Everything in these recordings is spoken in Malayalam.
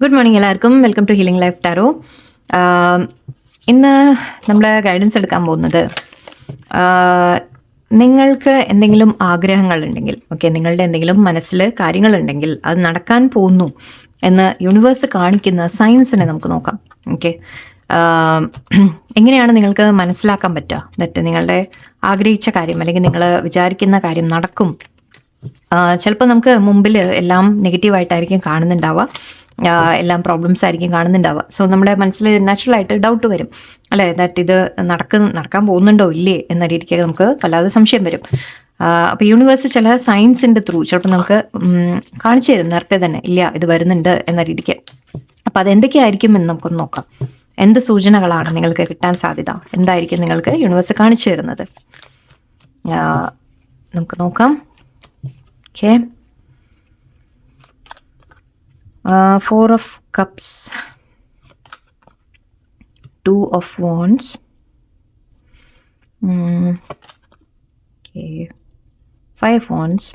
ഗുഡ് മോർണിംഗ് എല്ലാവർക്കും. Welcome to healing life tarot ഇന്ന് നമ്മൾ ഗൈഡൻസ് എടുക്കാൻ പോകുന്നത് നിങ്ങൾക്ക് എന്തെങ്കിലും ആഗ്രഹങ്ങൾ ഉണ്ടെങ്കിൽ ഓക്കെ നിങ്ങളുടെ എന്തെങ്കിലും മനസ്സിൽ കാര്യങ്ങളുണ്ടെങ്കിൽ അത് നടക്കാൻ പോകുന്നു എന്ന് യൂണിവേഴ്സ് കാണിക്കുന്ന സയൻസിനെ നമുക്ക് നോക്കാം ഓക്കെ എങ്ങനെയാണ് നിങ്ങൾക്ക് മനസ്സിലാക്കാൻ പറ്റുക? ദറ്റ് നിങ്ങളുടെ ആഗ്രഹിച്ച കാര്യം അല്ലെങ്കിൽ നിങ്ങൾ വിചാരിക്കുന്ന കാര്യം നടക്കും. ചിലപ്പോൾ നമുക്ക് മുമ്പിൽ എല്ലാം നെഗറ്റീവായിട്ടായിരിക്കും കാണുന്നുണ്ടാവുക. എല്ലാം പ്രോബ്ലംസ് ആയിരിക്കും കാണുന്നുണ്ടാവുക. സോ നമ്മുടെ മനസ്സിൽ നാച്ചുറലായിട്ട് ഡൗട്ട് വരും. അല്ലേ? ദാറ്റ് ഇത് നടക്ക നടക്കാൻ പോകുന്നുണ്ടോ? ഇല്ലേ? എന്ന രീതിക്ക് നമുക്ക് വല്ലാതെ സംശയം വരും. അപ്പോൾ യൂണിവേഴ്സ് ചില സയൻസിന്റെ ത്രൂ ചിലപ്പോൾ നമുക്ക് കാണിച്ചു തരും. നേരത്തെ തന്നെ ഇല്ല ഇത് വരുന്നുണ്ട് എന്ന രീതിക്ക്. അപ്പോൾ അതെന്തൊക്കെയായിരിക്കും എന്ന് നമുക്കൊന്ന് നോക്കാം. എന്ത് സൂചനകളാണ് നിങ്ങൾക്ക് കിട്ടാൻ സാധ്യത? എന്തായിരിക്കും നിങ്ങൾക്ക് യൂണിവേഴ്സ് കാണിച്ചു തരുന്നത്? നമുക്ക് നോക്കാം. Okay four of cups two of wands okay five wands.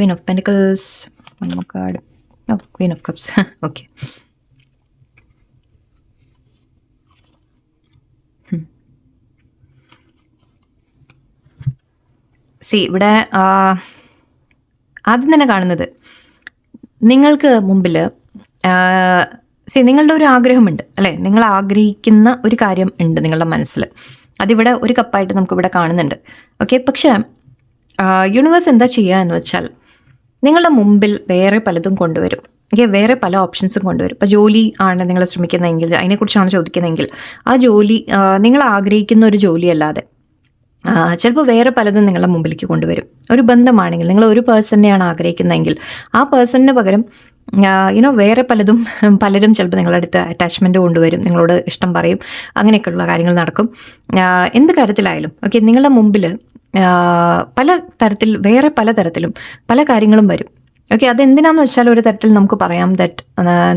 Queen of pentacles. One more card. Oh queen of cups. Okay. See ഇവിടെ ആദ്യം തന്നെ കാണുന്നത് നിങ്ങൾക്ക് മുമ്പിൽ സി നിങ്ങളുടെ ഒരു ആഗ്രഹമുണ്ട് അല്ലേ? നിങ്ങൾ ആഗ്രഹിക്കുന്ന ഒരു കാര്യം ഉണ്ട് നിങ്ങളുടെ മനസ്സിൽ. അതിവിടെ ഒരു കപ്പായിട്ട് നമുക്കിവിടെ കാണുന്നുണ്ട്. ഓക്കെ പക്ഷേ യൂണിവേഴ്സ് എന്താ ചെയ്യുക എന്ന് വെച്ചാൽ നിങ്ങളുടെ മുമ്പിൽ വേറെ പലതും കൊണ്ടുവരും. ഓക്കെ വേറെ പല ഓപ്ഷൻസും കൊണ്ടുവരും. ഇപ്പോൾ ജോലി ആണ് നിങ്ങൾ ശ്രമിക്കുന്നതെങ്കിൽ അതിനെക്കുറിച്ചാണ് ചോദിക്കുന്നതെങ്കിൽ ആ ജോലി നിങ്ങൾ ആഗ്രഹിക്കുന്ന ഒരു ജോലിയല്ലാതെ ചിലപ്പോൾ വേറെ പലതും നിങ്ങളുടെ മുമ്പിലേക്ക് കൊണ്ടുവരും. ഒരു ബന്ധമാണെങ്കിൽ നിങ്ങൾ ഒരു പേഴ്സണിനെയാണ് ആഗ്രഹിക്കുന്നതെങ്കിൽ ആ പേഴ്സണിന് പകരം യുനോ വേറെ പലതും പലരും ചിലപ്പോൾ നിങ്ങളുടെ അടുത്ത് അറ്റാച്ച്മെന്റ് കൊണ്ടുവരും നിങ്ങളോട് ഇഷ്ടം പറയും അങ്ങനെയൊക്കെയുള്ള കാര്യങ്ങൾ നടക്കും. എന്ത് കാര്യത്തിലായാലും ഓക്കെ നിങ്ങളുടെ മുമ്പിൽ പല തരത്തിൽ വേറെ പല തരത്തിലും പല കാര്യങ്ങളും വരും. ഓക്കെ അതെന്തിനാണെന്ന് വെച്ചാൽ ഒരു തരത്തിൽ നമുക്ക് പറയാം ദറ്റ്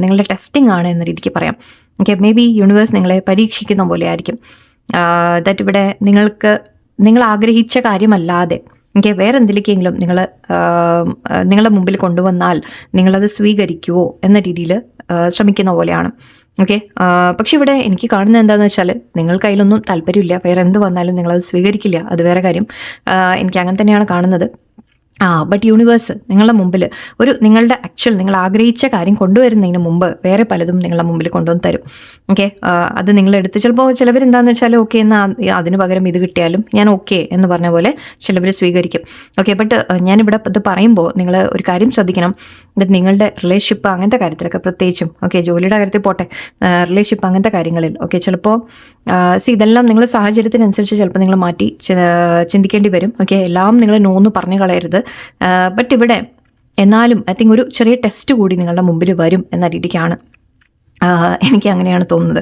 നിങ്ങളുടെ ടെസ്റ്റിംഗ് ആണ് എന്ന രീതിക്ക് പറയാം. ഓക്കെ മേ ബി യൂണിവേഴ്സ് നിങ്ങളെ പരീക്ഷിക്കുന്ന പോലെ ആയിരിക്കും. ദറ്റ് ഇവിടെ നിങ്ങൾക്ക് നിങ്ങൾ ആഗ്രഹിച്ച കാര്യമല്ലാതെ ഓക്കെ വേറെ എന്തിലേക്കെങ്കിലും നിങ്ങൾ നിങ്ങളുടെ മുമ്പിൽ കൊണ്ടുവന്നാൽ നിങ്ങളത് സ്വീകരിക്കുവോ എന്ന രീതിയിൽ ശ്രമിക്കുന്ന പോലെയാണ്. ഓക്കെ? പക്ഷെ ഇവിടെ എനിക്ക് കാണുന്നത് എന്താണെന്ന് വെച്ചാൽ നിങ്ങൾക്ക് അതിലൊന്നും താല്പര്യമില്ല. വേറെ എന്ത് വന്നാലും നിങ്ങളത് സ്വീകരിക്കില്ല. അത് വേറെ കാര്യം. എനിക്ക് അങ്ങനെ തന്നെയാണ് കാണുന്നത്. ആ ബട്ട് യൂണിവേഴ്സ് നിങ്ങളുടെ മുമ്പിൽ ഒരു നിങ്ങളുടെ ആക്ച്വൽ നിങ്ങൾ ആഗ്രഹിച്ച കാര്യം കൊണ്ടുവരുന്നതിന് മുമ്പ് വേറെ പലതും നിങ്ങളുടെ മുമ്പിൽ കൊണ്ടുവന്ന് തരും. ഓക്കെ അത് നിങ്ങൾ എടുത്ത് ചിലപ്പോൾ ചിലവർ എന്താണെന്ന് വെച്ചാൽ ഓക്കെ എന്നാൽ അതിന് പകരം ഇത് കിട്ടിയാലും ഞാൻ ഓക്കെ എന്ന് പറഞ്ഞ പോലെ ചിലവർ സ്വീകരിക്കും. ഓക്കെ ബട്ട് ഞാനിവിടെ ഇത് പറയുമ്പോൾ നിങ്ങൾ ഒരു കാര്യം ശ്രദ്ധിക്കണം. നിങ്ങളുടെ റിലേഷൻഷിപ്പ് അങ്ങനത്തെ കാര്യത്തിലൊക്കെ പ്രത്യേകിച്ചും ഓക്കെ ജോലിയുടെ കാര്യത്തിൽ പോട്ടെ റിലേഷൻഷിപ്പ് അങ്ങനത്തെ കാര്യങ്ങളിൽ ഓക്കെ ചിലപ്പോൾ സി ഇതെല്ലാം നിങ്ങളുടെ സാഹചര്യത്തിനനുസരിച്ച് ചിലപ്പോൾ നിങ്ങൾ മാറ്റി ചിന്തിക്കേണ്ടി വരും. ഓക്കെ എല്ലാം നിങ്ങൾ നോന്ന് പറഞ്ഞു കളയരുത്. ബട്ട് ഇവിടെ എന്നാലും ഐ തിങ്ക് ഒരു ചെറിയ ടെസ്റ്റ് കൂടി നിങ്ങളുടെ മുമ്പിൽ വരും എന്ന രീതിക്കാണ്. എനിക്ക് അങ്ങനെയാണ് തോന്നുന്നത്.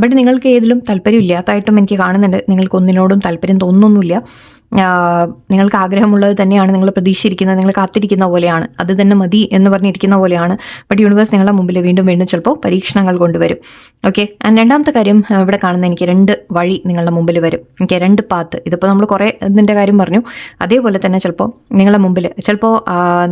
ബട്ട് നിങ്ങൾക്ക് ഏതിലും താല്പര്യം ഇല്ലാത്തതായിട്ടും എനിക്ക് കാണുന്നുണ്ട്. നിങ്ങൾക്ക് ഒന്നിനോടും താല്പര്യം തോന്നുന്നൊന്നുമില്ല നിങ്ങൾക്ക് ആഗ്രഹമുള്ളത് തന്നെയാണ് നിങ്ങൾ പ്രതീക്ഷിച്ചിരിക്കുന്നത് നിങ്ങൾ കാത്തിരിക്കുന്ന പോലെയാണ്. അത് തന്നെ മതി എന്ന് പറഞ്ഞിരിക്കുന്ന പോലെയാണ്. ബട്ട് യൂണിവേഴ്സ് നിങ്ങളുടെ മുമ്പിൽ വീണ്ടും വീണ്ടും ചിലപ്പോൾ പരീക്ഷണങ്ങൾ കൊണ്ടുവരും. ഓക്കെ ആൻഡ് രണ്ടാമത്തെ കാര്യം ഇവിടെ കാണുന്ന എനിക്ക് രണ്ട് വഴി നിങ്ങളുടെ മുമ്പിൽ വരും. എനിക്ക് രണ്ട് പാത്ത് ഇതിപ്പോൾ നമ്മൾ കുറേ ഇതിന്റെ കാര്യം പറഞ്ഞു. അതേപോലെ തന്നെ ചിലപ്പോൾ നിങ്ങളുടെ മുമ്പിൽ ചിലപ്പോൾ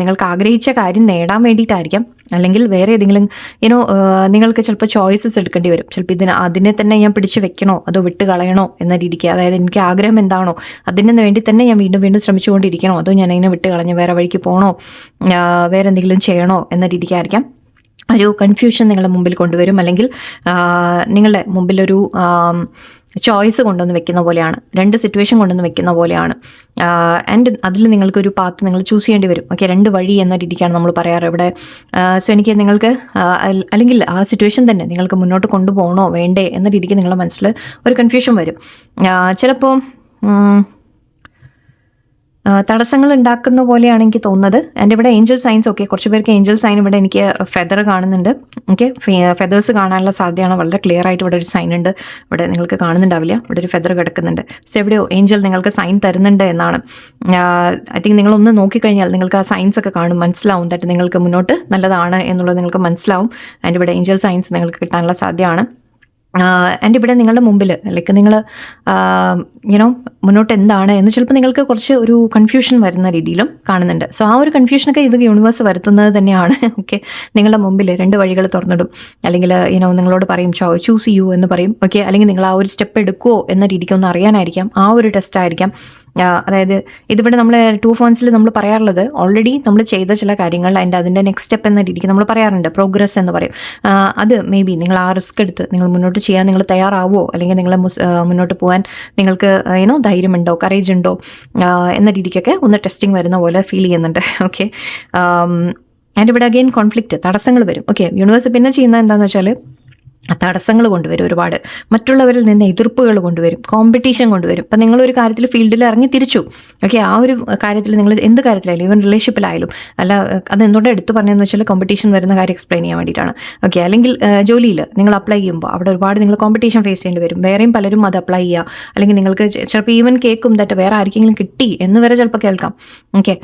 നിങ്ങൾക്ക് ആഗ്രഹിച്ച കാര്യം നേടാൻ വേണ്ടിയിട്ടായിരിക്കാം. അല്ലെങ്കിൽ വേറെ ഏതെങ്കിലും യുനോ നിങ്ങൾക്ക് ചിലപ്പോൾ ചോയ്സസ് എടുക്കേണ്ടി വരും. ചിലപ്പോൾ ഇതിന് അതിനെ തന്നെ ഞാൻ പിടിച്ച് വെക്കണോ? അതോ വിട്ട് കളയണോ? എന്ന രീതിക്ക്. അതായത് എനിക്ക് ആഗ്രഹം എന്താണോ? അതിന് വേണ്ടി തന്നെ ഞാൻ വീണ്ടും വീണ്ടും ശ്രമിച്ചുകൊണ്ടിരിക്കണോ? അതോ ഞാൻ അതിനെ വിട്ട് കളഞ്ഞ് വേറെ വഴിക്ക് പോകണോ വേറെ എന്തെങ്കിലും ചെയ്യണോ? എന്ന രീതിക്കായിരിക്കാം. ഒരു കൺഫ്യൂഷൻ നിങ്ങളുടെ മുമ്പിൽ കൊണ്ടുവരും. അല്ലെങ്കിൽ നിങ്ങളുടെ മുമ്പിലൊരു ചോയ്സ് കൊണ്ടുവന്ന് വെക്കുന്ന പോലെയാണ്. രണ്ട് സിറ്റുവേഷൻ കൊണ്ടുവന്ന് വെക്കുന്ന പോലെയാണ്. ആൻഡ് അതിൽ നിങ്ങൾക്കൊരു പാത്ത് നിങ്ങൾ ചൂസ് ചെയ്യേണ്ടി വരും. ഓക്കെ രണ്ട് വഴി എന്ന രീതിക്കാണ് നമ്മൾ പറയാറ്. ഇവിടെ സോ എനിക്ക് നിങ്ങൾക്ക് അല്ലെങ്കിൽ ആ സിറ്റുവേഷൻ തന്നെ നിങ്ങൾക്ക് മുന്നോട്ട് കൊണ്ടുപോകണോ വേണ്ടേ എന്ന രീതിക്ക് നിങ്ങളുടെ മനസ്സിൽ ഒരു കൺഫ്യൂഷൻ വരും. ചിലപ്പോൾ തടസ്സങ്ങൾ ഉണ്ടാക്കുന്ന പോലെയാണ് എനിക്ക് തോന്നുന്നത്. എന്റെ ഇവിടെ ഏഞ്ചൽ സൈൻസ് ഓക്കെ കുറച്ച് പേർക്ക് ഏഞ്ചൽ സൈൻ ഇവിടെ എനിക്ക് ഫെദർ കാണുന്നുണ്ട്. ഓക്കെ ഫെദേഴ്സ് കാണാനുള്ള സാധ്യതയാണ്. വളരെ ക്ലിയർ ആയിട്ട് ഇവിടെ ഒരു സൈൻ ഉണ്ട്. ഇവിടെ നിങ്ങൾക്ക് കാണുന്നുണ്ടാവില്ല. ഇവിടെ ഒരു ഫെദർ കിടക്കുന്നുണ്ട്. സോ എവിടെയോ ഏഞ്ചൽ നിങ്ങൾക്ക് സൈൻ തരുന്നുണ്ട് എന്നാണ്. ഐ തിങ്ക് നിങ്ങളൊന്ന് നോക്കിക്കഴിഞ്ഞാൽ നിങ്ങൾക്ക് ആ സൈൻസ് ഒക്കെ കാണും. മനസ്സിലാവും തട്ട് നിങ്ങൾക്ക് മുന്നോട്ട് നല്ലതാണ് എന്നുള്ളത് നിങ്ങൾക്ക് മനസ്സിലാവും. ആൻഡ് ഇവിടെ ഏഞ്ചൽ സൈൻസ് നിങ്ങൾക്ക് കിട്ടാനുള്ള സാധ്യതയാണ്. എന്റെ ഇവിടെ നിങ്ങളുടെ മുമ്പിൽ ലൈക്ക് നിങ്ങൾ യുനോ മുന്നോട്ട് എന്താണ് എന്ന് ചിലപ്പോൾ നിങ്ങൾക്ക് കുറച്ച് ഒരു കൺഫ്യൂഷൻ വരുന്ന രീതിയിലും കാണുന്നുണ്ട്. സോ ആ ഒരു കൺഫ്യൂഷനൊക്കെ ഇത് യൂണിവേഴ്സ് വരുത്തുന്നത് തന്നെയാണ്. ഓക്കെ നിങ്ങളുടെ മുമ്പിൽ രണ്ട് വഴികൾ തുറന്നിടും. അല്ലെങ്കിൽ യുനോ നിങ്ങളോട് പറയും ചോ ചൂസ് ചെയ്യൂ എന്ന് പറയും. ഓക്കെ അല്ലെങ്കിൽ നിങ്ങൾ ആ ഒരു സ്റ്റെപ്പ് എടുക്കുമോ എന്ന രീതിക്ക് ഒന്ന് അറിയാനായിരിക്കാം. ആ ഒരു ടെസ്റ്റ് ആയിരിക്കാം. അതായത് ഇതിവിടെ നമ്മൾ ടു ഫോൺസിൽ നമ്മൾ പറയാറുള്ളത് ഓൾറെഡി നമ്മൾ ചെയ്ത ചില കാര്യങ്ങൾ അതിന്റെ അതിന്റെ നെക്സ്റ്റ് സ്റ്റെപ്പ് എന്ന രീതിക്ക് നമ്മൾ പറയാറുണ്ട്. പ്രോഗ്രസ് എന്ന് പറയും. അത് മേ ബി നിങ്ങൾ ആ റിസ്ക് എടുത്ത് നിങ്ങൾ മുന്നോട്ട് ചെയ്യാൻ നിങ്ങൾ തയ്യാറാവോ? അല്ലെങ്കിൽ നിങ്ങൾ മുന്നോട്ട് പോകാൻ നിങ്ങൾക്ക് ഏനോ ധൈര്യമുണ്ടോ? കറേജ് ഉണ്ടോ? എന്ന രീതിക്കൊക്കെ ഒന്ന് ടെസ്റ്റിംഗ് വരുന്ന പോലെ ഫീൽ ചെയ്യുന്നുണ്ട്. ഓക്കെ ആൻഡ് ഇവിടെ അഗെയിൻ കോൺഫ്ലിക്റ്റ് തടസ്സങ്ങൾ വരും. ഓക്കെ യൂണിവേഴ്സ് പിന്നെ ചെയ്യുന്നത് എന്താണെന്ന് വെച്ചാൽ തടസ്സങ്ങൾ കൊണ്ടുവരും ഒരുപാട്. മറ്റുള്ളവരിൽ നിന്ന് എതിർപ്പുകൾ കൊണ്ടുവരും കോമ്പറ്റീഷൻ കൊണ്ടുവരും. ഇപ്പം നിങ്ങളൊരു കാര്യത്തിൽ ഫീൽഡിൽ ഇറങ്ങി തിരിച്ചു. ഓക്കെ ആ ഒരു കാര്യത്തിൽ നിങ്ങൾ എന്ത് കാര്യത്തിലായാലും ഈവൻ റിലേഷൻഷിപ്പിലായാലും അല്ല അത് എന്തുകൊണ്ട് എടുത്തു പറഞ്ഞതെന്ന് വെച്ചാൽ കോമ്പറ്റീഷൻ വരുന്ന കാര്യം എക്സ്പ്ലെയിൻ ചെയ്യാൻ വേണ്ടിയിട്ടാണ്. ഓക്കെ അല്ലെങ്കിൽ ജോലിയിൽ നിങ്ങൾ അപ്ലൈ ചെയ്യുമ്പോൾ അവിടെ ഒരുപാട് നിങ്ങൾ കോമ്പറ്റീഷൻ ഫേസ് ചെയ്യേണ്ടി വരും. വേറെയും പലരും അത് അപ്ലൈ ചെയ്യുക. അല്ലെങ്കിൽ നിങ്ങൾക്ക് ചിലപ്പോൾ ഈവൻ കേൾക്കും തട്ട് വേറെ ആർക്കെങ്കിലും കിട്ടി എന്ന് വരെ ചിലപ്പോൾ കേൾക്കാം. ഓക്കെ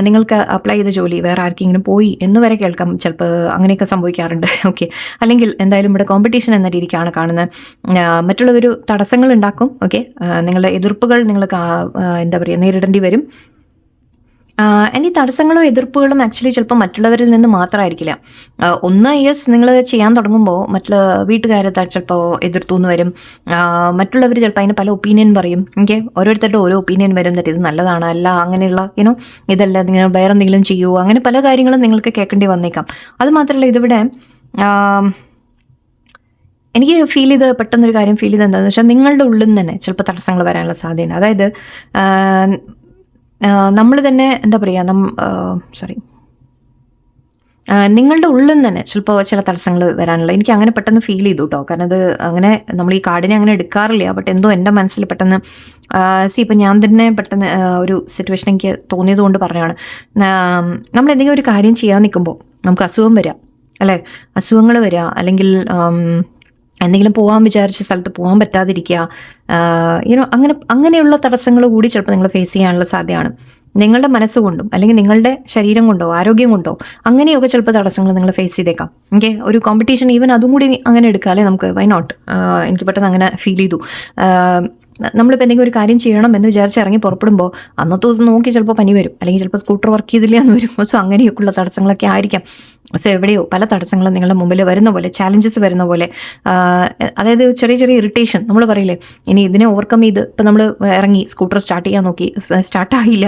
നിങ്ങൾക്ക് അപ്ലൈ ചെയ്ത ജോലി വേറെ ആർക്കെങ്കിലും പോയി എന്ന് വരെ കേൾക്കാം. ചിലപ്പോൾ അങ്ങനെയൊക്കെ സംഭവിക്കാറുണ്ട്. ഓക്കെ അല്ലെങ്കിൽ എന്തായാലും ഇവിടെ കോമ്പറ്റീഷൻ എന്ന രീതിക്കാണ് കാണുന്നത്. മറ്റുള്ളവർ തടസ്സങ്ങൾ ഉണ്ടാക്കും ഓക്കെ നിങ്ങളുടെ എതിർപ്പുകൾ നിങ്ങൾ എന്താ പറയുക നേരിടേണ്ടി വരും. ഇനി തടസ്സങ്ങളോ എതിർപ്പുകളും ആക്ച്വലി ചിലപ്പോൾ മറ്റുള്ളവരിൽ നിന്ന് മാത്രമായിരിക്കില്ല. ഒന്ന് യെസ് നിങ്ങൾ ചെയ്യാൻ തുടങ്ങുമ്പോൾ മറ്റുള്ള വീട്ടുകാരെ ചിലപ്പോൾ എതിർത്തു എന്ന് വരും മറ്റുള്ളവർ ചിലപ്പോൾ അതിന് പല ഒപ്പീനിയൻ പറയും ഓക്കെ ഓരോരുത്തരുടെ ഓരോ ഒപ്പീനിയൻ വരും എന്നിട്ട് ഇത് നല്ലതാണ് അല്ല അങ്ങനെയുള്ള യൂനോ ഇതല്ല നിങ്ങൾ വേറെ എന്തെങ്കിലും ചെയ്യുമോ അങ്ങനെ പല കാര്യങ്ങളും നിങ്ങൾക്ക് കേൾക്കേണ്ടി വന്നേക്കാം. അത് മാത്രമല്ല ഇതിവിടെ എനിക്ക് ഫീൽ ചെയ്ത് പെട്ടെന്നൊരു കാര്യം ഫീൽ ചെയ്ത് എന്താണെന്ന് വെച്ചാൽ നിങ്ങളുടെ ഉള്ളിൽ നിന്ന് തന്നെ ചിലപ്പോൾ തടസ്സങ്ങൾ വരാനുള്ള സാധ്യതയുണ്ട്. അതായത് നമ്മൾ തന്നെ എന്താ പറയുക നം സോറി നിങ്ങളുടെ ഉള്ളിൽ നിന്ന് തന്നെ ചിലപ്പോൾ ചില തടസ്സങ്ങൾ വരാനുള്ള എനിക്ക് അങ്ങനെ പെട്ടെന്ന് ഫീൽ ചെയ്തു കേട്ടോ കാരണം അത് അങ്ങനെ നമ്മൾ ഈ കാർഡിനെ അങ്ങനെ എടുക്കാറില്ല. ബട്ട് എന്തോ എന്റെ മനസ്സിൽ പെട്ടെന്ന് സി ഇപ്പം ഞാൻ തന്നെ പെട്ടെന്ന് ഒരു സിറ്റുവേഷൻ എനിക്ക് തോന്നിയത് കൊണ്ട് പറഞ്ഞതാണ്. നമ്മൾ എന്തെങ്കിലും ഒരു കാര്യം ചെയ്യാൻ നിൽക്കുമ്പോൾ നമുക്ക് അസുഖം വരാം അല്ലേ? അസുഖങ്ങൾ വരിക അല്ലെങ്കിൽ എന്തെങ്കിലും പോകാൻ വിചാരിച്ച സ്ഥലത്ത് പോകാൻ പറ്റാതിരിക്കുക. യുനോ അങ്ങനെ അങ്ങനെയുള്ള തടസ്സങ്ങൾ കൂടി ചിലപ്പോൾ നിങ്ങൾ ഫേസ് ചെയ്യാനുള്ള സാധ്യതയാണ്. നിങ്ങളുടെ മനസ്സുകൊണ്ടും അല്ലെങ്കിൽ നിങ്ങളുടെ ശരീരം കൊണ്ടോ ആരോഗ്യം കൊണ്ടോ അങ്ങനെയൊക്കെ ചിലപ്പോൾ തടസ്സങ്ങൾ നിങ്ങൾ ഫേസ് ചെയ്തേക്കാം. ഓക്കെ ഒരു കോമ്പറ്റീഷൻ ഈവൻ അതും കൂടി അങ്ങനെ എടുക്കാം അല്ലേ നമുക്ക് വൈ നോട്ട് എനിക്ക് പെട്ടെന്ന് അങ്ങനെ ഫീൽ ചെയ്തു. നമ്മളിപ്പോൾ എന്തെങ്കിലും ഒരു കാര്യം ചെയ്യണം എന്ന് വിചാരിച്ച് ഇറങ്ങി പുറപ്പെടുമ്പോൾ അന്നത്തെ ദിവസം നോക്കി ചിലപ്പോൾ പനി വരും. അല്ലെങ്കിൽ ചിലപ്പോൾ സ്കൂട്ടർ വർക്ക് ചെയ്തില്ല എന്ന് വരും. സോ അങ്ങനെയൊക്കെയുള്ള തടസ്സങ്ങളൊക്കെ ആയിരിക്കാം. സോ എവിടെയോ പല തടസ്സങ്ങളും നിങ്ങളുടെ മുമ്പിൽ വരുന്ന പോലെ ചാലഞ്ചസ് വരുന്ന പോലെ അതായത് ചെറിയ ചെറിയ ഇറിറ്റേഷൻ നമ്മൾ പറയില്ലേ ഇനി ഇതിനെ ഓവർകം ചെയ്ത് ഇപ്പം നമ്മൾ ഇറങ്ങി സ്കൂട്ടർ സ്റ്റാർട്ട് ചെയ്യാൻ നോക്കി സ്റ്റാർട്ടായില്ല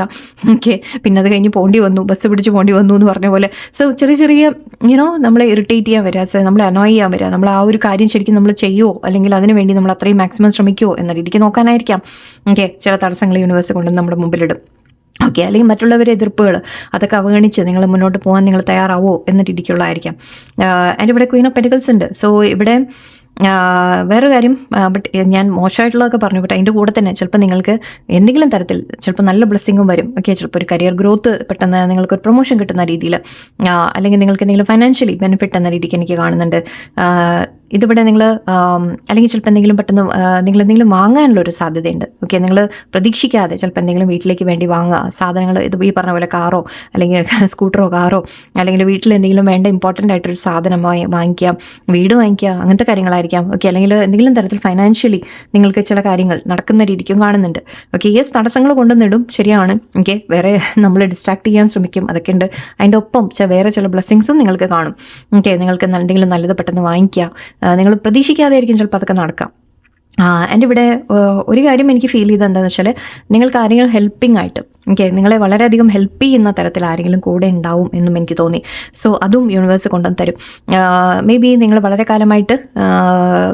ഓക്കെ. പിന്നെ അത് കഴിഞ്ഞ് പോണ്ടി വന്നു ബസ് പിടിച്ച് പോണ്ടി വന്നു എന്ന് പറഞ്ഞ പോലെ. സോ ചെറിയ ചെറിയ യുനോ നമ്മളെ ഇറിറ്റേറ്റ് ചെയ്യാൻ വരിക സോ നമ്മളെ അനോയ് ചെയ്യാൻ വരിക നമ്മൾ ആ ഒരു കാര്യം ശരിക്കും നമ്മൾ ചെയ്യുമോ അല്ലെങ്കിൽ അതിന് വേണ്ടി നമ്മൾ അത്രയും മാക്സിമം ശ്രമിക്കുമോ എന്ന രീതിക്ക് നോക്കാനായിരിക്കാം. ഓക്കെ ചില തടസ്സങ്ങൾ യൂണിവേഴ്സ് കൊണ്ട് നമ്മുടെ മുമ്പിലിടും. ഓക്കെ അല്ലെങ്കിൽ മറ്റുള്ളവരെ എതിർപ്പുകൾ അതൊക്കെ അവഗണിച്ച് നിങ്ങൾ മുന്നോട്ട് പോകാൻ നിങ്ങൾ തയ്യാറാവോ എന്ന രീതിക്കുള്ളതായിരിക്കാം. എന്റെ ഇവിടെ ക്വീൻ ഓഫ് പെഡിക്കൽസ് ഉണ്ട്. സോ ഇവിടെ വേറൊരു കാര്യം ബട്ട് ഞാൻ മോശമായിട്ടുള്ളതൊക്കെ പറഞ്ഞു ബട്ട് അതിന്റെ കൂടെ തന്നെ ചിലപ്പോൾ നിങ്ങൾക്ക് എന്തെങ്കിലും തരത്തിൽ ചിലപ്പോൾ നല്ല ബ്ലെസ്സിങ്ങും വരും. ഓക്കെ ചിലപ്പോൾ ഒരു കരിയർ ഗ്രോത്ത് പെട്ടെന്ന് നിങ്ങൾക്ക് ഒരു പ്രൊമോഷൻ കിട്ടുന്ന രീതിയിൽ. അല്ലെങ്കിൽ നിങ്ങൾക്ക് എന്തെങ്കിലും ഫൈനാൻഷ്യലി ബെനിഫിറ്റ് എന്ന രീതിക്ക് എനിക്ക് കാണുന്നുണ്ട്. ഇതിവിടെ നിങ്ങൾ അല്ലെങ്കിൽ ചിലപ്പോൾ എന്തെങ്കിലും പെട്ടെന്ന് നിങ്ങൾ എന്തെങ്കിലും വാങ്ങാനുള്ള ഒരു സാധ്യതയുണ്ട്. ഓക്കെ നിങ്ങൾ പ്രതീക്ഷിക്കാതെ ചിലപ്പോൾ എന്തെങ്കിലും വീട്ടിലേക്ക് വേണ്ടി വാങ്ങുക. സാധനങ്ങൾ ഇത് ഈ പറഞ്ഞ പോലെ കാറോ അല്ലെങ്കിൽ സ്കൂട്ടറോ കാറോ അല്ലെങ്കിൽ വീട്ടിൽ എന്തെങ്കിലും വേണ്ട ഇമ്പോർട്ടന്റ് ആയിട്ടൊരു സാധനം വാങ്ങി വാങ്ങിക്കുക വീട് വാങ്ങിക്കുക അങ്ങനത്തെ കാര്യങ്ങളായിരിക്കാം. ഓക്കെ അല്ലെങ്കിൽ എന്തെങ്കിലും തരത്തിൽ ഫൈനാൻഷ്യലി നിങ്ങൾക്ക് ചില കാര്യങ്ങൾ നടക്കുന്ന രീതിക്കും കാണുന്നുണ്ട്. ഓക്കെ യെസ് തടസ്സങ്ങൾ കൊണ്ടുവന്നിടും. ശരിയാണ്. ഓക്കെ വേറെ നമ്മൾ ഡിസ്ട്രാക്ട് ചെയ്യാൻ ശ്രമിക്കും. അതൊക്കെ ഉണ്ട്. അതിന്റെ ഒപ്പം വേറെ ചില ബ്ലെസ്സിങ്സും നിങ്ങൾക്ക് കാണും. ഓക്കെ നിങ്ങൾക്ക് എന്തെങ്കിലും നല്ലത് പെട്ടെന്ന് വാങ്ങിക്കുക. നിങ്ങൾ പ്രതീക്ഷിക്കാതെ ആയിരിക്കും ചിലപ്പോൾ അതൊക്കെ നടക്കാം. എന്റെ ഇവിടെ ഒരു കാര്യം എനിക്ക് ഫീൽ ചെയ്തത് എന്താണെന്ന് വെച്ചാൽ നിങ്ങൾക്ക് കാര്യങ്ങൾ ഹെൽപ്പിംഗ് ആയിട്ട് ഓക്കെ നിങ്ങളെ വളരെയധികം ഹെൽപ്പ് ചെയ്യുന്ന തരത്തിൽ ആരെങ്കിലും കൂടെ ഉണ്ടാവും എന്നും എനിക്ക് തോന്നി. സോ അതും യൂണിവേഴ്സ് കൊണ്ടുവന്ന് തരും. മേ ബി നിങ്ങൾ വളരെ കാലമായിട്ട്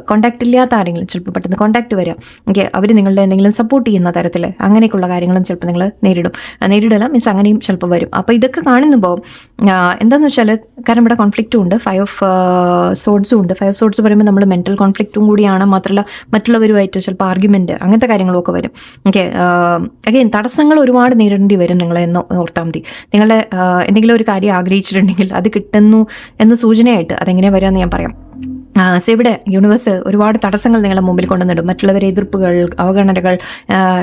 കോണ്ടാക്ട് ഇല്ലാത്ത ആരെങ്കിലും ചിലപ്പോൾ പെട്ടെന്ന് കോണ്ടാക്ട് വരാം. ഓക്കെ അവർ നിങ്ങളുടെ എന്തെങ്കിലും സപ്പോർട്ട് ചെയ്യുന്ന തരത്തിൽ അങ്ങനെയൊക്കെയുള്ള കാര്യങ്ങളും ചിലപ്പോൾ നിങ്ങൾ നേരിടും. ആ, നേരിടില്ല മീൻസ് അങ്ങനെയും ചിലപ്പോൾ വരും. അപ്പോൾ ഇതൊക്കെ കാണുമ്പോൾ എന്താണെന്ന് വെച്ചാൽ കാരണം ഇവിടെ കോൺഫ്ലിക്റ്റും ഉണ്ട്. ഫൈവ് ഓഫ് സോഡ്സും ഉണ്ട്. ഫൈവ് സോഡ്സ് പറയുമ്പോൾ നമ്മൾ മെന്റൽ കോൺഫ്ലിക്റ്റും കൂടിയാണ്. മാത്രമല്ല മറ്റുള്ളവരുമായിട്ട് ചിലപ്പോൾ ആർഗ്യുമെന്റ് അങ്ങനത്തെ കാര്യങ്ങളൊക്കെ വരും. ഓക്കെ അഗെയിൻ തടസ്സങ്ങൾ ഒരുപാട് നേരിടേണ്ടി വരും നിങ്ങളെ എന്ന് ഓർത്താൽ മതി. നിങ്ങളുടെ എന്തെങ്കിലും ഒരു കാര്യം ആഗ്രഹിച്ചിട്ടുണ്ടെങ്കിൽ അത് കിട്ടുന്നു എന്ന സൂചനയായിട്ട് അതെങ്ങനെ വരാമെന്ന് ഞാൻ പറയാം. സോ ഇവിടെ യൂണിവേഴ്സ് ഒരുപാട് തടസ്സങ്ങൾ നിങ്ങളുടെ മുമ്പിൽ കൊണ്ടുവന്നിടും. മറ്റുള്ളവരെ എതിർപ്പുകൾ അവഗണനകൾ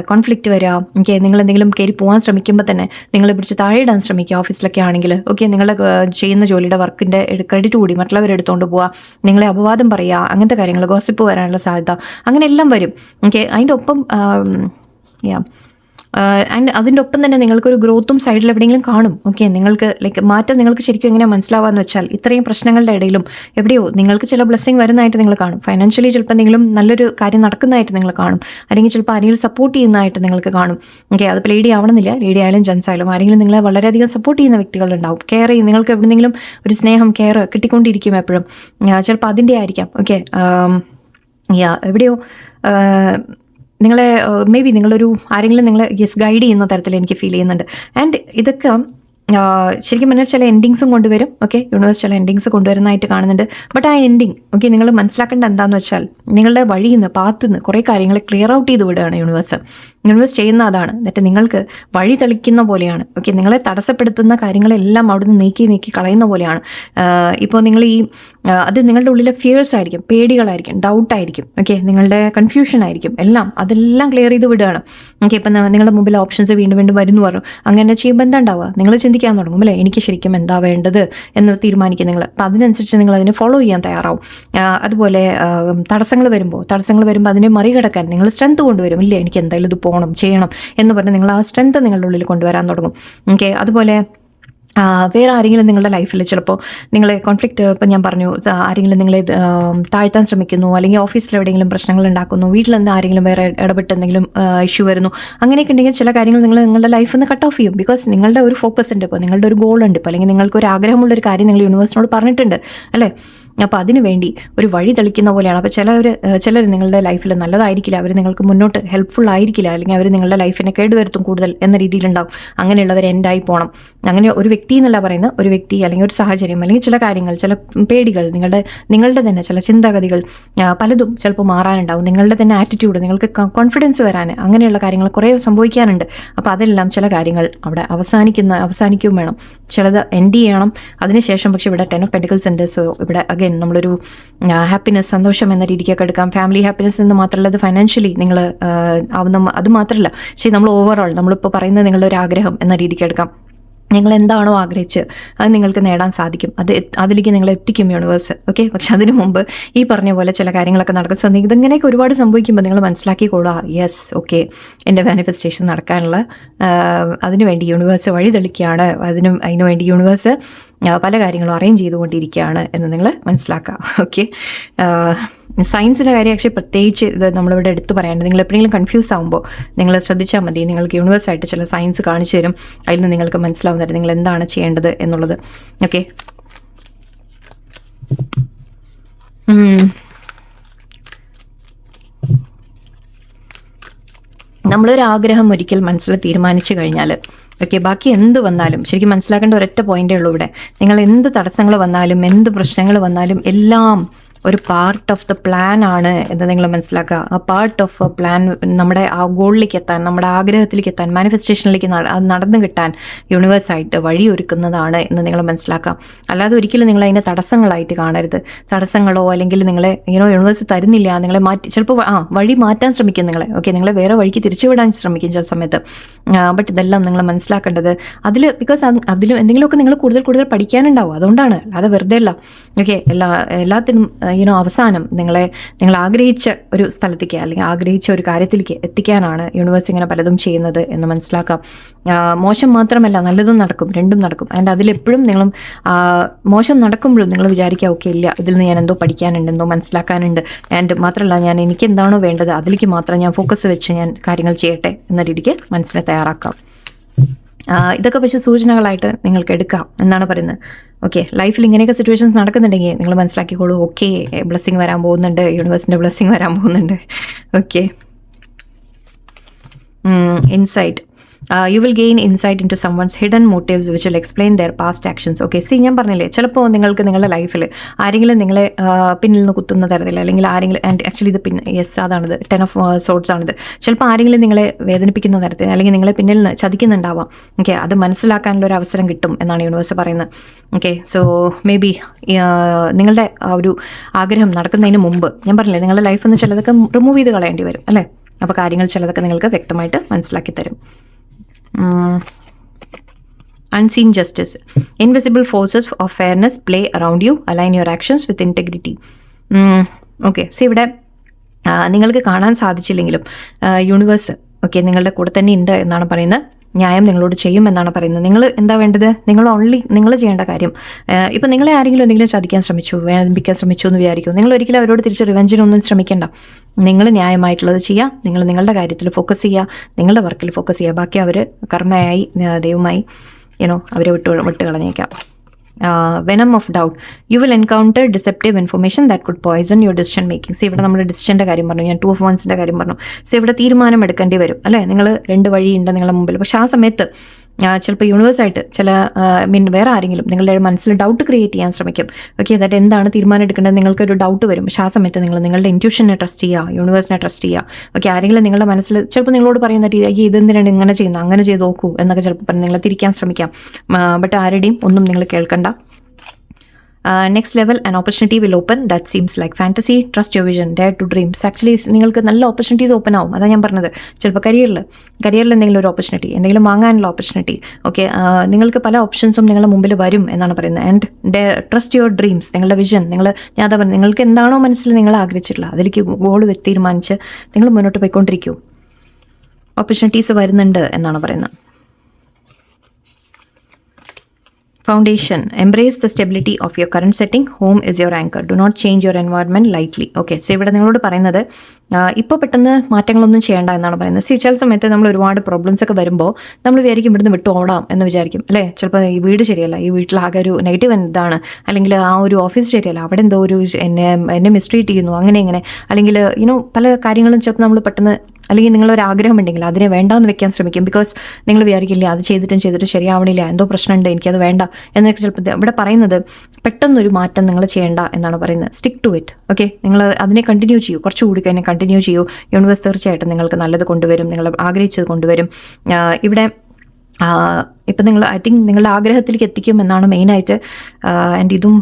കോൺഫ്ലിക്റ്റ് വരാം. ഓക്കെ നിങ്ങൾ എന്തെങ്കിലും കയറി പോകാൻ ശ്രമിക്കുമ്പോൾ തന്നെ നിങ്ങൾ പിടിച്ച് താഴെയിടാൻ ശ്രമിക്കുക. ഓഫീസിലൊക്കെ ആണെങ്കിൽ ഓക്കെ നിങ്ങൾ ചെയ്യുന്ന ജോലിയുടെ വർക്കിന്റെ ക്രെഡിറ്റ് കൂടി മറ്റുള്ളവർ എടുത്തുകൊണ്ട് പോവുക നിങ്ങളെ അപവാദം പറയുക അങ്ങനത്തെ കാര്യങ്ങൾ ഗോസിപ്പ് വരാനുള്ള സാധ്യത. അങ്ങനെ എല്ലാം വരും. ഓക്കെ അതിന്റെ ഒപ്പം യാ ആൻഡ് അതിന്റെ ഒപ്പം തന്നെ നിങ്ങൾക്കൊരു ഗ്രോത്തും സൈഡിൽ എവിടെയെങ്കിലും കാണും. ഓക്കെ നിങ്ങൾക്ക് ലൈക്ക് മാറ്റം നിങ്ങൾക്ക് ശരിക്കും എങ്ങനെ മനസ്സിലാവാന്ന് വെച്ചാൽ ഇത്രയും പ്രശ്നങ്ങളുടെ ഇടയിലും എവിടെയോ നിങ്ങൾക്ക് ചില ബ്ലെസ്സിങ് വരുന്നതായിട്ട് നിങ്ങൾ കാണും. ഫൈനാൻഷ്യലി ചിലപ്പോൾ എന്തെങ്കിലും നല്ലൊരു കാര്യം നടക്കുന്നതായിട്ട് നിങ്ങൾ കാണും. അല്ലെങ്കിൽ ചിലപ്പോൾ ആരെങ്കിലും സപ്പോർട്ട് ചെയ്യുന്നതായിട്ട് നിങ്ങൾക്ക് കാണും. ഓക്കെ അത് ലേഡി ആവണമെന്നില്ല ലേഡി ആയാലും ജെൻസ് ആയാലും ആരെങ്കിലും നിങ്ങളെ വളരെയധികം സപ്പോർട്ട് ചെയ്യുന്ന വ്യക്തികളുണ്ടാവും. കെയർ ചെയ്യും നിങ്ങൾക്ക് എവിടെയെങ്കിലും ഒരു സ്നേഹം കെയർ കിട്ടിക്കൊണ്ടിരിക്കും എപ്പോഴും. ചിലപ്പോൾ അതിന്റെ ആയിരിക്കാം. ഓക്കെ യാ എവിടെയോ ആ, നിങ്ങളെ മേ ബി നിങ്ങളൊരു ആരെങ്കിലും നിങ്ങളെ യെസ് ഗൈഡ് ചെയ്യുന്ന തരത്തിൽ എനിക്ക് ഫീൽ ചെയ്യുന്നുണ്ട്. ആൻഡ് ഇതൊക്കെ ശരിക്കും പറഞ്ഞാൽ ചില എൻഡിങ്സും കൊണ്ടുവരും ഓക്കെ യൂണിവേഴ്സ് ചില എൻഡിങ്സ് കൊണ്ടുവരുന്നതായിട്ട് കാണുന്നുണ്ട്. ബട്ട് ആ എൻഡിങ് ഓക്കെ നിങ്ങൾ മനസ്സിലാക്കേണ്ട എന്താണെന്ന് വെച്ചാൽ നിങ്ങളുടെ വഴിയിൽ നിന്ന് പാത്തു നിന്ന് കുറേ കാര്യങ്ങൾ ക്ലിയർ ഔട്ട് ചെയ്ത് വിടുകയാണ് യൂണിവേഴ്സ് യൂണിവേഴ്സ് ചെയ്യുന്ന അതാണ്. എന്നിട്ട് നിങ്ങൾക്ക് വഴി തെളിക്കുന്ന പോലെയാണ് ഓക്കെ നിങ്ങളെ തടസ്സപ്പെടുത്തുന്ന കാര്യങ്ങളെല്ലാം അവിടുന്ന് നീക്കി നീക്കി കളയുന്ന പോലെയാണ്. ഇപ്പോൾ നിങ്ങൾ ഈ അത് നിങ്ങളുടെ ഉള്ളിലെ ഫിയേഴ്സ് ആയിരിക്കും പേടികളായിരിക്കും ഡൗട്ടായിരിക്കും ഓക്കെ നിങ്ങളുടെ കൺഫ്യൂഷൻ ആയിരിക്കും എല്ലാം അതെല്ലാം ക്ലിയർ ചെയ്ത് വിടുകയാണ്. ഓക്കെ ഇപ്പം നിങ്ങളുടെ മുമ്പിൽ ഓപ്ഷൻസ് വീണ്ടും വീണ്ടും വരുന്നു പറഞ്ഞു. അങ്ങനെ ചെയ്യുമ്പോൾ എന്താ ഉണ്ടാവുക? നിങ്ങൾ ചിന്തിക്കാൻ തുടങ്ങും അല്ലേ? എനിക്ക് ശരിക്കും എന്താ വേണ്ടത് എന്ന് തീരുമാനിക്കും നിങ്ങൾ. അപ്പം അതിനനുസരിച്ച് നിങ്ങൾ അതിനെ ഫോളോ ചെയ്യാൻ തയ്യാറാവും. അതുപോലെ തടസ്സങ്ങൾ വരുമ്പോൾ തടസ്സങ്ങൾ വരുമ്പോൾ അതിനെ മറികടക്കാൻ നിങ്ങൾ സ്ട്രെങ്ത് കൊണ്ടുവരും. ഇല്ലേ എനിക്ക് എന്തായാലും ഇത് പോകണം ചെയ്യണം എന്ന് പറഞ്ഞ് നിങ്ങൾ ആ സ്ട്രെങ്ത് നിങ്ങളുടെ ഉള്ളിൽ കൊണ്ടുവരാൻ തുടങ്ങും. ഓക്കെ അതുപോലെ വേറെ ആരെങ്കിലും നിങ്ങളുടെ ലൈഫിൽ ചിലപ്പോൾ നിങ്ങളെ കോൺഫ്ലിക്റ്റ് ഇപ്പം ഞാൻ പറഞ്ഞു ആരെങ്കിലും നിങ്ങളെ താഴ്ത്താൻ ശ്രമിക്കുന്നു അല്ലെങ്കിൽ ഓഫീസിൽ എവിടെയെങ്കിലും പ്രശ്നങ്ങൾ ഉണ്ടാക്കുന്നു വീട്ടിൽ നിന്ന് ആരെങ്കിലും വേറെ ഇടപെട്ട് എന്തെങ്കിലും ഇഷ്യൂ വരുന്നു അങ്ങനെയൊക്കെ ഉണ്ടെങ്കിൽ ചില കാര്യങ്ങൾ നിങ്ങൾ നിങ്ങളുടെ ലൈഫിൽ നിന്ന് കട്ട് ഓഫ് ചെയ്യും. ബിക്കോസ് നിങ്ങളുടെ ഒരു ഫോക്കസ് ഉണ്ട് ഇപ്പോൾ നിങ്ങളുടെ ഒരു ഗോൾ ഉണ്ട് ഇപ്പോൾ അല്ലെങ്കിൽ നിങ്ങൾക്ക് ഒരു ആഗ്രഹമുള്ള ഒരു കാര്യം നിങ്ങൾ യൂണിവേഴ്സിനോട് പറഞ്ഞിട്ടുണ്ട് അല്ലേ? അപ്പോൾ അതിനുവേണ്ടി ഒരു വഴി തെളിക്കുന്ന പോലെയാണ്. അപ്പോൾ ചിലർ ചിലർ നിങ്ങളുടെ ലൈഫിൽ നല്ലതായിരിക്കില്ല. അവർ നിങ്ങൾക്ക് മുന്നോട്ട് ഹെൽപ്ഫുൾ ആയിരിക്കില്ല. അല്ലെങ്കിൽ അവർ നിങ്ങളുടെ ലൈഫിനെ കേടുവരുത്തും കൂടുതൽ എന്ന രീതിയിലുണ്ടാവും. അങ്ങനെയുള്ളവർ എൻഡായി പോകണം അങ്ങനെ ഒരു വ്യക്തി എന്നല്ല പറയുന്നത് ഒരു വ്യക്തി അല്ലെങ്കിൽ ഒരു സാഹചര്യം അല്ലെങ്കിൽ ചില കാര്യങ്ങൾ ചില പേടികൾ നിങ്ങളുടെ നിങ്ങളുടെ തന്നെ ചില ചിന്താഗതികൾ പലതും ചിലപ്പോൾ മാറാനുണ്ടാവും. നിങ്ങളുടെ തന്നെ ആറ്റിറ്റ്യൂഡ് നിങ്ങൾക്ക് കോൺഫിഡൻസ് വരാൻ അങ്ങനെയുള്ള കാര്യങ്ങൾ കുറേ സംഭവിക്കാനുണ്ട്. അപ്പോൾ അതെല്ലാം ചില കാര്യങ്ങൾ അവിടെ അവസാനിക്കുന്ന അവസാനിക്കുകയും വേണം. ചിലത് എൻഡ് ചെയ്യണം. അതിനുശേഷം പക്ഷേ ഇവിടെ ടെൻ ഓഫ് ഉണ്ട്. സോ ഇവിടെ അഗൈൻ നമ്മളൊരു ഹാപ്പിനെസ് സന്തോഷം എന്ന രീതിക്കൊക്കെ എടുക്കാം. ഫാമിലി ഹാപ്പിനെസ് എന്ന് മാത്രമല്ല അത് ഫൈനാൻഷ്യലി നിങ്ങൾ ആവുന്ന അത് മാത്രമല്ല പക്ഷേ നമ്മൾ ഓവറോൾ നമ്മളിപ്പോൾ പറയുന്നത് നിങ്ങളുടെ ഒരു ആഗ്രഹം എന്ന രീതിക്ക് എടുക്കാം. നിങ്ങൾ എന്താണോ ആഗ്രഹിച്ച് അത് നിങ്ങൾക്ക് നേടാൻ സാധിക്കും. അത് അതിലേക്ക് നിങ്ങൾ എത്തിക്കും യൂണിവേഴ്സ് ഓക്കെ പക്ഷെ അതിനു മുമ്പ് ഈ പറഞ്ഞ പോലെ ചില കാര്യങ്ങളൊക്കെ നടക്കും. സോ ഇതിങ്ങനെയൊക്കെ ഒരുപാട് സംഭവിക്കുമ്പോൾ നിങ്ങൾ മനസ്സിലാക്കിക്കോളുക യെസ് ഓക്കെ എന്റെ മാനിഫെസ്റ്റേഷൻ നടക്കാനുള്ള അതിനുവേണ്ടി അതിനു വേണ്ടി യൂണിവേഴ്സ് വഴി തെളിക്കുകയാണ് അതിനും അതിനു വേണ്ടി യൂണിവേഴ്സ് പല കാര്യങ്ങളും അറേഞ്ച് ചെയ്തുകൊണ്ടിരിക്കുകയാണ് എന്ന് നിങ്ങൾ മനസ്സിലാക്കുക. ഓക്കെ സയൻസിന്റെ കാര്യം പക്ഷേ പ്രത്യേകിച്ച് ഇത് നമ്മളിവിടെ എടുത്തു പറയാണ്ട് നിങ്ങൾ എപ്പോഴെങ്കിലും കൺഫ്യൂസ് ആകുമ്പോൾ നിങ്ങൾ ശ്രദ്ധിച്ചാൽ മതി. നിങ്ങൾക്ക് യൂണിവേഴ്സായിട്ട് ചില സയൻസ് കാണിച്ചു തരും. അതിൽ നിന്ന് നിങ്ങൾക്ക് മനസ്സിലാവും തരും നിങ്ങൾ എന്താണ് ചെയ്യേണ്ടത് എന്നുള്ളത്. ഓക്കെ നമ്മളൊരു ആഗ്രഹം ഒരിക്കൽ മനസ്സിൽ തീരുമാനിച്ചു കഴിഞ്ഞാൽ ഓക്കെ ബാക്കി എന്ത് വന്നാലും ശരിക്കും മനസ്സിലാക്കേണ്ട ഒരൊറ്റ പോയിന്റേ ഉള്ളൂ ഇവിടെ. നിങ്ങൾ എന്ത് തടസ്സങ്ങൾ വന്നാലും എന്ത് പ്രശ്നങ്ങൾ വന്നാലും എല്ലാം ഒരു പാർട്ട് ഓഫ് ദ പ്ലാൻ ആണ് എന്ന് നിങ്ങൾ മനസ്സിലാക്കുക. ആ പാർട്ട് ഓഫ് പ്ലാൻ നമ്മുടെ ആ ഗോളിലേക്ക് എത്താൻ നമ്മുടെ ആഗ്രഹത്തിലേക്ക് എത്താൻ മാനിഫെസ്റ്റേഷനിലേക്ക് നടന്നു കിട്ടാൻ യൂണിവേഴ്സായിട്ട് വഴിയൊരുക്കുന്നതാണ് എന്ന് നിങ്ങൾ മനസ്സിലാക്കുക. അല്ലാതെ ഒരിക്കലും നിങ്ങൾ അതിനെ തടസ്സങ്ങളായിട്ട് കാണരുത്. തടസ്സങ്ങളോ അല്ലെങ്കിൽ നിങ്ങളെ ഇങ്ങനെ യൂണിവേഴ്സ് തരുന്നില്ല നിങ്ങളെ മാറ്റി ചിലപ്പോൾ ആ വഴി മാറ്റാൻ ശ്രമിക്കും നിങ്ങളെ. ഓക്കെ നിങ്ങളെ വേറെ വഴിക്ക് തിരിച്ചുവിടാൻ ശ്രമിക്കും ചില സമയത്ത്. ബട്ട് ഇതെല്ലാം നിങ്ങൾ മനസ്സിലാക്കേണ്ടത് അതിൽ ബിക്കോസ് അതിലും എന്തെങ്കിലുമൊക്കെ നിങ്ങൾ കൂടുതൽ കൂടുതൽ പഠിക്കാനുണ്ടാവും. അതുകൊണ്ടാണ്. അല്ലാതെ വെറുതെ അല്ല. ഓക്കെ എല്ലാ എല്ലാത്തിനും യുനോ അവസാനം നിങ്ങളെ നിങ്ങൾ ആഗ്രഹിച്ച ഒരു സ്ഥലത്തേക്ക് അല്ലെങ്കിൽ ആഗ്രഹിച്ച ഒരു കാര്യത്തിലേക്ക് എത്തിക്കാനാണ് യൂണിവേഴ്സ് ഇങ്ങനെ പലതും ചെയ്യുന്നത് എന്ന് മനസ്സിലാക്കാം. മോശം മാത്രമല്ല നല്ലതും നടക്കും രണ്ടും നടക്കും. ആൻഡ് അതിലെപ്പോഴും നിങ്ങളും മോശം നടക്കുമ്പോഴും നിങ്ങൾ വിചാരിക്കുക ഓക്കെ ഇല്ല ഇതിൽ നിന്ന് ഞാൻ എന്തോ പഠിക്കാനുണ്ട് എന്തോ മനസ്സിലാക്കാനുണ്ട്. ആൻഡ് മാത്രമല്ല ഞാൻ എനിക്ക് എന്താണോ വേണ്ടത് അതിലേക്ക് മാത്രം ഞാൻ ഫോക്കസ് വെച്ച് ഞാൻ കാര്യങ്ങൾ ചെയ്യട്ടെ എന്ന രീതിക്ക് മനസ്സിനെ തയ്യാറാക്കാം. ഇതൊക്കെ പക്ഷേ സൂചനകളായിട്ട് നിങ്ങൾക്ക് എടുക്കാം എന്നാണ് പറയുന്നത്. ഓക്കെ ലൈഫിൽ ഇങ്ങനെയൊക്കെ സിറ്റുവേഷൻസ് നടക്കുന്നുണ്ടെങ്കിൽ നിങ്ങൾ മനസ്സിലാക്കിക്കോളൂ ഓക്കെ ബ്ലെസ്സിങ് വരാൻ പോകുന്നുണ്ട് യൂണിവേഴ്സിന്റെ ബ്ലെസ്സിങ് വരാൻ പോകുന്നുണ്ട്. Okay insight you will gain insight into someone's hidden motives which will explain their past actions okay see ഞാൻ പറഞ്ഞില്ലേ ചിലപ്പോൾ നിങ്ങൾക്ക് നിങ്ങളുടെ ലൈഫിൽ ആരെങ്കിലും നിങ്ങളെ ആ, പിന്നിൽ നിന്ന് കുത്തുന്ന തരത്തിൽ അല്ലെങ്കിൽ ആരെങ്കിലും ആൻഡ് ആക്ച്വലി ഇത് പിന്നെ യെസ് അതാണിത് ടെൻ ഓഫ് സോട്ട്സ് ആണിത്. ചിലപ്പോൾ ആരെങ്കിലും നിങ്ങളെ വേദനിപ്പിക്കുന്ന തരത്തിൽ അല്ലെങ്കിൽ നിങ്ങളെ പിന്നിൽ നിന്ന് ചതിക്കുന്നുണ്ടാവാം. ഓക്കെ അത് മനസ്സിലാക്കാനുള്ള ഒരു അവസരം കിട്ടും എന്നാണ് യൂണിവേഴ്സ് പറയുന്നത്. ഓക്കെ സോ മേ ബി നിങ്ങളുടെ ആ ഒരു ആഗ്രഹം നടക്കുന്നതിന് മുമ്പ് ഞാൻ പറഞ്ഞില്ലേ നിങ്ങളുടെ ലൈഫിൽ നിന്ന് ചിലതൊക്കെ റിമൂവ് ചെയ്ത് കളയേണ്ടി വരും അല്ലേ? അപ്പോൾ കാര്യങ്ങൾ ചിലതൊക്കെ നിങ്ങൾക്ക് വ്യക്തമായിട്ട് മനസ്സിലാക്കി തരും. Unseen justice invisible forces of fairness play around you align your actions with integrity okay see ഇവിടെ നിങ്ങൾക്ക് കാണാൻ സാധിച്ചില്ലെങ്കിലും യൂണിവേഴ്സ് ഓക്കെ നിങ്ങളുടെ കൂടെ തന്നെ ഉണ്ട് എന്നാണ് പറയുന്നത്. ന്യായം നിങ്ങളോട് ചെയ്യും എന്നാണ് പറയുന്നത്. നിങ്ങൾ എന്താ വേണ്ടത്? നിങ്ങൾ ഓൺലി നിങ്ങൾ ചെയ്യേണ്ട കാര്യം. ഇപ്പം നിങ്ങളെ ആരെങ്കിലും എന്തെങ്കിലും ചതിക്കാൻ ശ്രമിച്ചു വേദനിപ്പിക്കാൻ ശ്രമിച്ചു എന്ന് വിചാരിക്കും. നിങ്ങൾ ഒരിക്കലും അവരോട് തിരിച്ച് റിവെഞ്ചിനൊന്നും ശ്രമിക്കേണ്ട. നിങ്ങൾ ന്യായമായിട്ടുള്ളത് ചെയ്യുക നിങ്ങൾ നിങ്ങളുടെ കാര്യത്തിൽ ഫോക്കസ് ചെയ്യുക. നിങ്ങളുടെ വർക്കിൽ ഫോക്കസ് ചെയ്യുക. ബാക്കി അവർ കർമ്മയായി ദൈവമായി യുനോ അവരെ വിട്ടു വിട്ട് കളഞ്ഞേക്കാം venom of doubt you will encounter deceptive information that could poison your decision making so ഇവിടെ നമ്മുടെ ഡിസിഷന്റെ കാര്യം പറഞ്ഞു. ഞാൻ ടു ഓഫ് വൺസിന്റെ കാര്യം പറഞ്ഞു. സോ ഇവിടെ തീരുമാനം എടുക്കേണ്ടി വരും. അല്ലേ? നിങ്ങൾ രണ്ട് വഴിയുണ്ട് നിങ്ങളുടെ മുമ്പിൽ. പക്ഷേ ആ സമയത്ത് ചിലപ്പോൾ യൂണിവേഴ്സായിട്ട് ചില മീൻ വേറെ ആരെങ്കിലും നിങ്ങളുടെ മനസ്സിൽ ഡൗട്ട് ക്രിയേറ്റ് ചെയ്യാൻ ശ്രമിക്കും. ഓക്കെ ദാറ്റ് എന്താണ് തീരുമാനം എടുക്കേണ്ടത്? നിങ്ങൾക്കൊരു ഡൗട്ട് വരും. പക്ഷേ ആ സമയത്ത് നിങ്ങൾ നിങ്ങളുടെ ഇന്റ്യൂഷനെ ട്രസ്റ്റ് ചെയ്യുക യൂണിവേഴ്സിനെ ട്രസ്റ്റ് ചെയ്യുക ഓക്കെ ആരെങ്കിലും നിങ്ങളുടെ മനസ്സിൽ ചിലപ്പോൾ നിങ്ങളോട് പറയുന്ന രീതി അയ്യോ ഇതെന്തിനാണ് ഇങ്ങനെ ചെയ്യുന്നത്? അങ്ങനെ ചെയ്ത് നോക്കൂ എന്നൊക്കെ ചിലപ്പോൾ പറഞ്ഞ് നിങ്ങളെ തിരിക്കാൻ ശ്രമിക്കാം. ബട്ട് ആരുടെയും ഒന്നും നിങ്ങൾ കേൾക്കണ്ട. Next level and opportunity will open that seems like fantasy trust your vision dare to dreams actually നിങ്ങൾക്ക് നല്ല ഓപ്പർച്യൂണിറ്റീസ് ഓപ്പൺ ആവും. അതാണ് ഞാൻ പറഞ്ഞത്. ചിലപ്പോൾ കരിയറിൽ കരിയറിൽ എന്തെങ്കിലും ഒരു ഓപ്പർച്യൂണിറ്റി എന്തെങ്കിലും വാങ്ങാനുള്ള ഓപ്പർച്യൂണിറ്റി ഓക്കെ നിങ്ങൾക്ക് പല ഓപ്ഷൻസും നിങ്ങളുടെ മുമ്പിൽ വരും എന്നാണ് പറയുന്നത്. ആൻഡ് ട്രസ്റ്റ് യുവർ ഡ്രീംസ് നിങ്ങളുടെ വിഷൻ നിങ്ങൾ ഞാൻ അതാ പറഞ്ഞു നിങ്ങൾക്ക് എന്താണോ മനസ്സിൽ നിങ്ങൾ ആഗ്രഹിച്ചിട്ടുള്ള അതിലേക്ക് ഗോൾ തീരുമാനിച്ച് നിങ്ങൾ മുന്നോട്ട് പോയിക്കൊണ്ടിരിക്കും. ഓപ്പർച്യൂണിറ്റീസ് വരുന്നുണ്ട് എന്നാണ് പറയുന്നത്. Foundation embrace the stability of your current setting home is your anchor do not change your environment lightly okay so ഇവിടെ നിങ്ങളോട് പറയുന്നത് ഇപ്പോൾ പെട്ടെന്ന് മാറ്റങ്ങളൊന്നും ചെയ്യേണ്ട എന്നാണ് പറയുന്നത്. സി ചില സമയത്ത് നമ്മൾ ഒരുപാട് പ്രോബ്ലംസ് ഒക്കെ വരുമ്പോൾ നമ്മൾ വിചാരിക്കും ഇവിടുന്ന് വിട്ട് ഓടാം എന്ന് വിചാരിക്കും അല്ലേ? ചിലപ്പോൾ ഈ വീട് ശരിയല്ല ഈ വീട്ടിലാകെ ഒരു നെഗറ്റീവ് ഇതാണ് അല്ലെങ്കിൽ ആ ഒരു ഓഫീസ് ശരിയല്ല അവിടെ എന്തോ ഒരു എന്നെ എന്നെ മിസ്ട്രീറ്റ് ചെയ്യുന്നു അങ്ങനെ ഇങ്ങനെ. അല്ലെങ്കിൽ യുനോ പല കാര്യങ്ങളും ചിലപ്പോൾ നമ്മൾ പെട്ടെന്ന് അല്ലെങ്കിൽ നിങ്ങളൊരു ആഗ്രഹം ഉണ്ടെങ്കിൽ അതിനെ വേണ്ടാന്ന് വെക്കാൻ ശ്രമിക്കും. ബിക്കോസ് നിങ്ങൾ വിചാരിക്കില്ല അത് ചെയ്തിട്ടും ചെയ്തിട്ടും ശരിയാവണില്ല എന്തോ പ്രശ്നമുണ്ട് എനിക്കത് വേണ്ട എന്നൊക്കെ ചിലപ്പോൾ ഇവിടെ പറയുന്നത് പെട്ടെന്നൊരു മാറ്റം നിങ്ങൾ ചെയ്യേണ്ട എന്നാണ് പറയുന്നത്. സ്റ്റിക്ക് ടു ഇറ്റ് ഓക്കെ നിങ്ങൾ അതിനെ കണ്ടിന്യൂ ചെയ്യൂ. കുറച്ചുകൂടി കഴിഞ്ഞാൽ കണ്ടിന്യൂ ചെയ്യൂ. യൂണിവേഴ്സ് തീർച്ചയായിട്ടും നിങ്ങൾക്ക് നല്ലത് കൊണ്ടുവരും നിങ്ങൾ ആഗ്രഹിച്ചത് കൊണ്ടുവരും. ഇവിടെ ഇപ്പം നിങ്ങൾ ഐ തിങ്ക് നിങ്ങളുടെ ആഗ്രഹത്തിലേക്ക് എത്തിക്കും എന്നാണ് മെയിനായിട്ട് ആൻഡ് ഇതും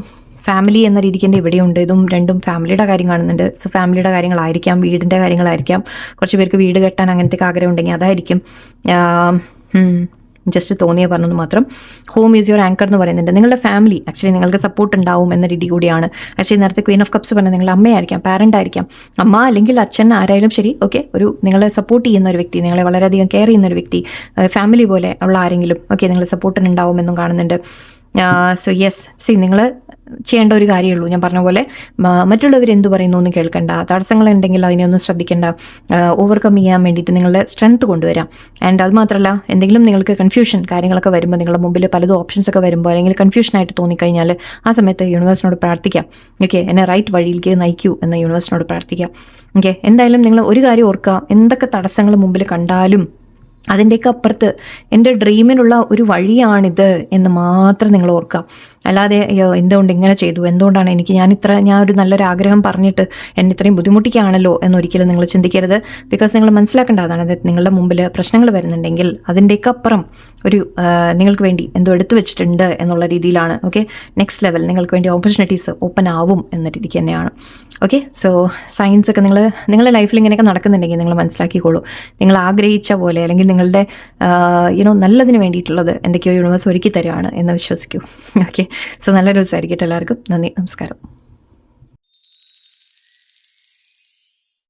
ഫാമിലി എന്ന രീതിക്ക് എന്റെ ഇവിടെയുണ്ട്. ഇതും രണ്ടും ഫാമിലിയുടെ കാര്യം കാണുന്നുണ്ട്. സോ ഫാമിലിയുടെ കാര്യങ്ങളായിരിക്കാം വീടിന്റെ കാര്യങ്ങളായിരിക്കാം. കുറച്ച് പേർക്ക് വീട് കെട്ടാൻ അങ്ങനത്തെ ആഗ്രഹം ഉണ്ടെങ്കിൽ അതായിരിക്കും ജസ്റ്റ് തോന്നിയ പറഞ്ഞത് മാത്രം. ഹോം ഈസ് യുവർ ആങ്കർ എന്ന് പറയുന്നുണ്ട്. നിങ്ങളുടെ ഫാമിലി ആക്ച്വലി നിങ്ങൾക്ക് സപ്പോർട്ട് ഉണ്ടാവും എന്ന രീതി കൂടിയാണ്. ആക്ച്വലി നേരത്തെ ക്വീൻ ഓഫ് കപ്സ് പറഞ്ഞത് നിങ്ങളുടെ അമ്മയായിരിക്കാം പാരന്റ് ആയിരിക്കാം. അമ്മ അല്ലെങ്കിൽ അച്ഛൻ ആരായാലും ശരി ഓക്കെ ഒരു നിങ്ങളെ സപ്പോർട്ട് ചെയ്യുന്ന ഒരു വ്യക്തി നിങ്ങളെ വളരെയധികം കെയർ ചെയ്യുന്ന ഒരു വ്യക്തി ഫാമിലി പോലെ ഉള്ള ആരെങ്കിലും ഓക്കെ നിങ്ങളെ സപ്പോർട്ടിന് ഉണ്ടാവുമെന്നും കാണുന്നുണ്ട്. സോ യെസ് സി നിങ്ങൾ ചെയ്യേണ്ട ഒരു കാര്യമുള്ളൂ ഞാൻ പറഞ്ഞ പോലെ മറ്റുള്ളവർ എന്ത് പറയുന്നു എന്ന് കേൾക്കണ്ട. തടസ്സങ്ങൾ ഉണ്ടെങ്കിൽ അതിനെയൊന്നും ശ്രദ്ധിക്കേണ്ട. ഓവർകം ചെയ്യാൻ വേണ്ടിയിട്ട് നിങ്ങളുടെ സ്ട്രെങ്ത് കൊണ്ടുവരാം. ആൻഡ് അത് മാത്രമല്ല എന്തെങ്കിലും നിങ്ങൾക്ക് കൺഫ്യൂഷൻ കാര്യങ്ങളൊക്കെ വരുമ്പോൾ നിങ്ങളുടെ മുമ്പിൽ പലതും ഓപ്ഷൻസ് ഒക്കെ വരുമ്പോൾ അല്ലെങ്കിൽ കൺഫ്യൂഷനായിട്ട് തോന്നിക്കഴിഞ്ഞാൽ ആ സമയത്ത് യൂണിവേഴ്സിനോട് പ്രാർത്ഥിക്കാം. ഓക്കെ എന്നെ റൈറ്റ് വഴിയിലേക്ക് നയിക്കൂ എന്ന് യൂണിവേഴ്സിനോട് പ്രാർത്ഥിക്കാം. ഓക്കെ എന്തായാലും നിങ്ങൾ ഒരു കാര്യം ഓർക്കുക. എന്തൊക്കെ തടസ്സങ്ങൾ മുമ്പിൽ കണ്ടാലും അതിന്റെയൊക്കെ അപ്പുറത്ത് എന്റെ ഡ്രീമിനുള്ള ഒരു വഴിയാണിത് എന്ന് മാത്രം നിങ്ങൾ ഓർക്കുക. അല്ലാതെ അയ്യോ എന്തുകൊണ്ട് ഇങ്ങനെ ചെയ്തു? എന്തുകൊണ്ടാണ് എനിക്ക് ഞാൻ ഇത്ര ഞാൻ ഒരു നല്ലൊരു ആഗ്രഹം പറഞ്ഞിട്ട് എന്നെ ഇത്രയും ബുദ്ധിമുട്ടിക്കുകയാണല്ലോ എന്നൊരിക്കലും നിങ്ങൾ ചിന്തിക്കരുത്. ബിക്കോസ് നിങ്ങൾ മനസ്സിലാക്കേണ്ട അതാണ് അതായത് നിങ്ങളുടെ മുമ്പിൽ പ്രശ്നങ്ങൾ വരുന്നുണ്ടെങ്കിൽ അതിന്റെയൊക്കെ അപ്പുറം ഒരു നിങ്ങൾക്ക് വേണ്ടി എന്തോ എടുത്തു വെച്ചിട്ടുണ്ട് എന്നുള്ള രീതിയിലാണ് ഓക്കെ നെക്സ്റ്റ് ലെവൽ നിങ്ങൾക്ക് വേണ്ടി ഓപ്പർച്യൂണിറ്റീസ് ഓപ്പൺ ആവും എന്ന രീതിക്ക് തന്നെയാണ് ഓക്കെ സോ സയൻസ് ഒക്കെ നിങ്ങൾ നിങ്ങളുടെ ലൈഫിൽ ഇങ്ങനെയൊക്കെ നടക്കുന്നുണ്ടെങ്കിൽ നിങ്ങൾ മനസ്സിലാക്കിക്കോളൂ. നിങ്ങൾ ആഗ്രഹിച്ച പോലെ അല്ലെങ്കിൽ നിങ്ങളുടെ യുനോ നല്ലതിന് വേണ്ടിയിട്ടുള്ളത് എന്തൊക്കെയോ യൂണിവേഴ്സ് ഒരുക്കി തരുവാണ് എന്ന് വിശ്വസിക്കൂ. ഓക്കെ സോ നല്ലൊരു ദിവസമായിരിക്കട്ടെ എല്ലാവർക്കും. നന്ദി. നമസ്കാരം.